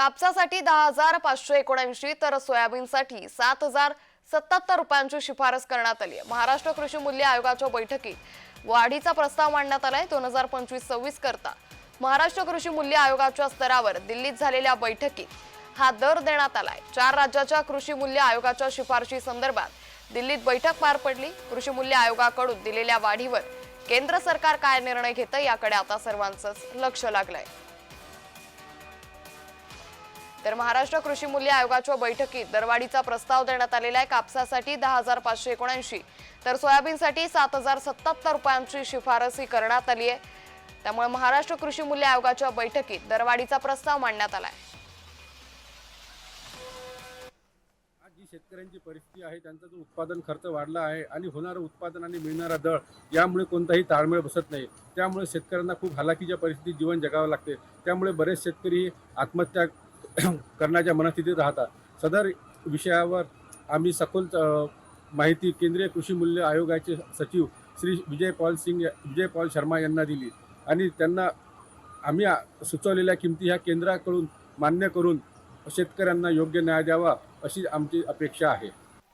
कापसासाठी दहा हजार पाचशे एकोणऐंशी तर सोयाबीनसाठी सात हजार सत्याहत्तर रुपयांची शिफारस करण्यात आली आहे. महाराष्ट्र कृषी मूल्य आयोगाच्या बैठकीत वाढीचा प्रस्ताव मांडण्यात आलाय दोन हजार पंचवीस सव्वीस करता. महाराष्ट्र कृषी मूल्य आयोगाच्या स्तरावर दिल्लीत झालेल्या बैठकीत हा दर देण्यात आलाय. चार राज्याच्या कृषी मूल्य आयोगाच्या शिफारशी संदर्भात दिल्लीत बैठक पार पडली. कृषी मूल्य आयोगाकडून दिलेल्या वाढीवर केंद्र सरकार काय निर्णय घेतं याकडे आता सर्वांचंच लक्ष लागलंय. तर महाराष्ट्र कृषी मूल्य आयोगाच्या बैठकीत दरवाढीचा प्रस्ताव देण्यात आलेला आहे. कापसासाठी दहा हजार पाचशे एकोणऐंशी. तर सोयाबीनसाठी सात हजार सत्याहत्तर रुपयांची शिफारसी करण्यात आली आहे. त्यामुळे महाराष्ट्र कृषी मूल्य आयोगाच्या बैठकीत दरवाढीचा प्रस्ताव मांडण्यात आला आहे. जी शेतकऱ्यांची परिस्थिती आहे त्यांचा जो उत्पादन खर्च वाढला आहे आणि होणारं उत्पादन आणि मिळणारा दळ यामुळे कोणताही ताळमेळ बसत नाही. त्यामुळे शेतकऱ्यांना खूप हालाकीच्या परिस्थितीत जीवन जगावं लागते. त्यामुळे बरेच शेतकरी आत्महत्या करण्याच्या मनस्थितीत राहतात. सदर विषयावर आम्ही सखोल माहिती केंद्रीय कृषी मूल्य आयोगाचे सचिव श्री विजय पॉल सिंग विजय पॉल शर्मा यांना दिली. आणि त्यांना आम्ही सुचवलेल्या किमती ह्या केंद्राकडून मान्य करून शेतकऱ्यांना योग्य न्याय द्यावा अशी आमची अपेक्षा आहे.